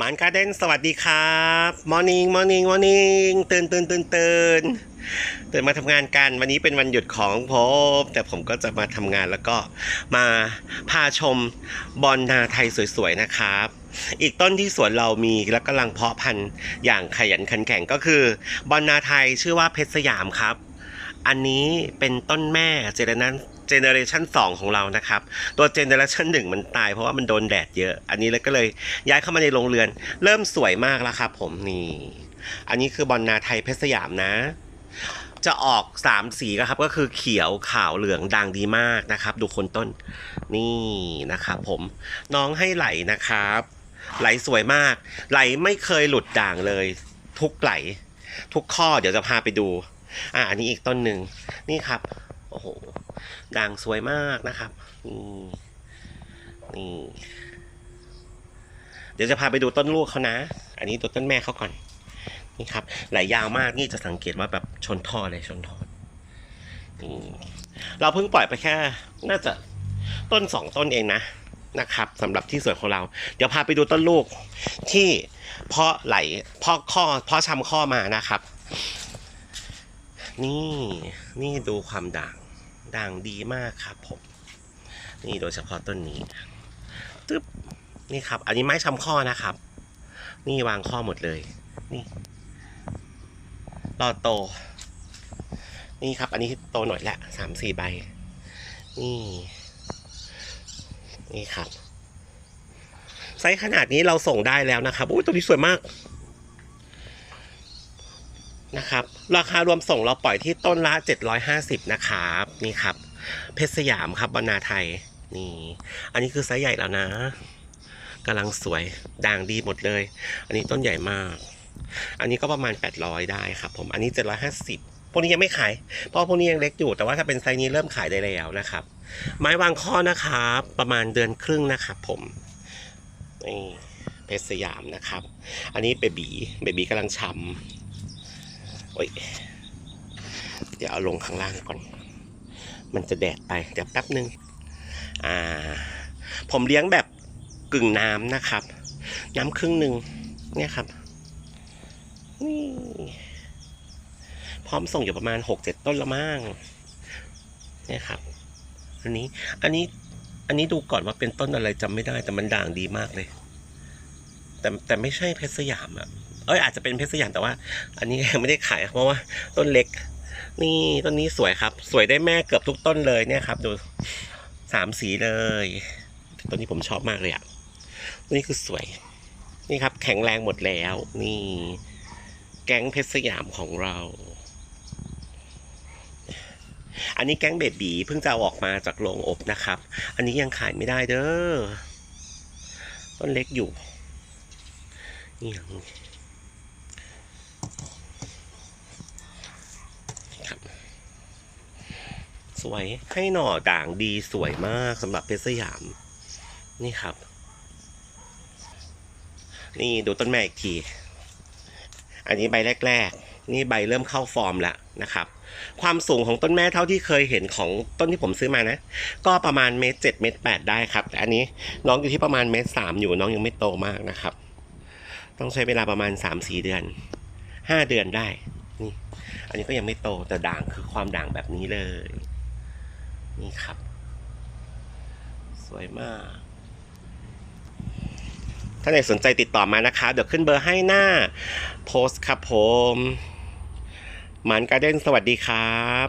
หมานการ์เดนสวัสดีครับมอร์นิ่งมอร์นิ่งมอร์นิ่งตื่นตื่นตื่นตื่นตื่นมาทำงานกันวันนี้เป็นวันหยุดของผมแต่ผมก็จะมาทำงานแล้วก็มาพาชมบอลนาไทยสวยๆนะครับ อีกต้นที่สวนเรามีและกำลังเพาะพันธุ์อย่างขยันขันแข็งก็คือบอลนาไทยชื่อว่าเพชรสยามครับ อันนี้เป็นต้นแม่เจเนนั้นเจเนอเรชัน2ของเรานะครับ ตัวเจเนอเรชันหนึ่งมันตายเพราะว่ามันโดนแดดเยอะ อันนี้แล้วก็เลยย้ายเข้ามาในโรงเรือน เริ่มสวยมากแล้วครับผมนี่ อันนี้คือบอลนาไทยเพชรสยามนะจะออกสามสีนะครับก็คือเขียวขาวเหลืองด่างดีมากนะครับ ดูคนต้นนี่นะครับผมน้องให้ไหลนะครับ ไหลสวยมาก ไหลไม่เคยหลุดด่างเลย ทุกไหล ทุกข้อเดี๋ยวจะพาไปดู อ่าอันนี้อีกต้นหนึ่งนี่ครับ โอ้โหด่างสวยมากนะครับนี่นี่เดี๋ยวจะพาไปดูต้นลูกเขานะ อันนี้ตัวต้นแม่เขาก่อน นี่ครับไหลยาวมากนี่จะสังเกตว่าแบบชนท่อเลยชนท่อนี่เราเพิ่งปล่อยไปแค่ น่าจะต้นสองต้นเองนะนะครับสำหรับที่สวนของเรา เดี๋ยวพาไปดูต้นลูกที่เพาะไหลเพาะข้อเพาะชำข้อมานะครับ นี่นี่ดูความด่างด่างดีมากครับผม นี่โดยเฉพาะต้นนี้ตึ๊บนี่ครับ อันนี้ไม้ชำข้อนะครับ นี่วางข้อหมดเลย นี่รอโต นี่ครับ อันนี้โตหน่อยละสามสี่ใบ นี่ นี่ครับ ไซส์ขนาดนี้เราส่งได้แล้วนะครับ อุ้ยตัวนี้สวยมาก นะครับ ราคารวมส่งเราปล่อยที่ต้นละ 750 นะครับ นี่ครับ เพชรสยามครับบรรณาไทย นี่ อันนี้คือไซส์ใหญ่แล้วนะกำลังสวยด่างดีหมดเลย อันนี้ต้นใหญ่มาก อันนี้ก็ประมาณ 800 ได้ครับผม อันนี้ 750 พวกนี้ยังไม่ขาย เพราะพวกนี้ยังเล็กอยู่ แต่ว่าถ้าเป็นไซส์นี้เริ่มขายได้แล้วนะครับ ไม้วางข้อนะครับ ประมาณเดือนครึ่งนะครับผม นี่เพชรสยามนะครับ อันนี้เบบี เบบีกำลังช้ำ อ้ยเดี๋ยวเอาลงข้างล่างก่อน มันจะแดดไปเดี๋ยวแป๊บนึงอ่า ผมเลี้ยงแบบกึ่งน้ำนะครับ น้ำครึ่งหนึ่งเนี่ยครับนี่พร้อมส่งอยู่ประมาณหกเจ็ดต้นละมั่งเนี่ยครับ อันนี้ อันนี้ อันนี้ดูก่อนว่าเป็นต้นอะไรจำไม่ได้แต่มันด่างดีมากเลย แต่แต่ไม่ใช่เพชรสยามอะ เอ้ยอาจจะเป็นเพชรสยามแต่ว่า อันนี้ยังไม่ได้ขายเพราะว่าต้นเล็ก นี่ต้นนี้สวยครับ สวยได้แม่เกือบทุกต้นเลยเนี่ยครับ ดูสามสีเลยต้นนี้ผมชอบมากเลยอะต้นนี้คือสวย นี่ครับ แข็งแรงหมดแล้ว นี่ แก๊งเพชรสยามของเราอันนี้แก๊งเบบีเพิ่งจะออกมาจากโรงอบนะครับ อันนี้ยังขายไม่ได้เด้อ ต้นเล็กอยู่นี่อย่างนี้ สวยให้หน่อด่างดีสวยมากสำหรับเพชรสยาม นี่ครับ นี่ดูต้นแม่อีกที อันนี้ใบแรก ๆ นี่ใบเริ่มเข้าฟอร์มแล้วนะครับ ความสูงของต้นแม่เท่าที่เคยเห็นของต้นที่ผมซื้อมานะ ก็ประมาณเมตรเจ็ดเมตรแปดได้ครับ แต่อันนี้น้องอยู่ที่ประมาณเมตรสามอยู่น้องยังไม่โตมากนะครับ ต้องใช้เวลาประมาณสามสี่เดือนห้าเดือนได้นี่อันนี้ก็ยังไม่โตแต่ด่างคือความด่างแบบนี้เลย นี่ครับ สวยมาก ถ้าไหนสนใจติดต่อมานะคะ เดี๋ยวขึ้นเบอร์ให้หน้า โพสครับผมหมันการ์เด้นสวัสดีครับ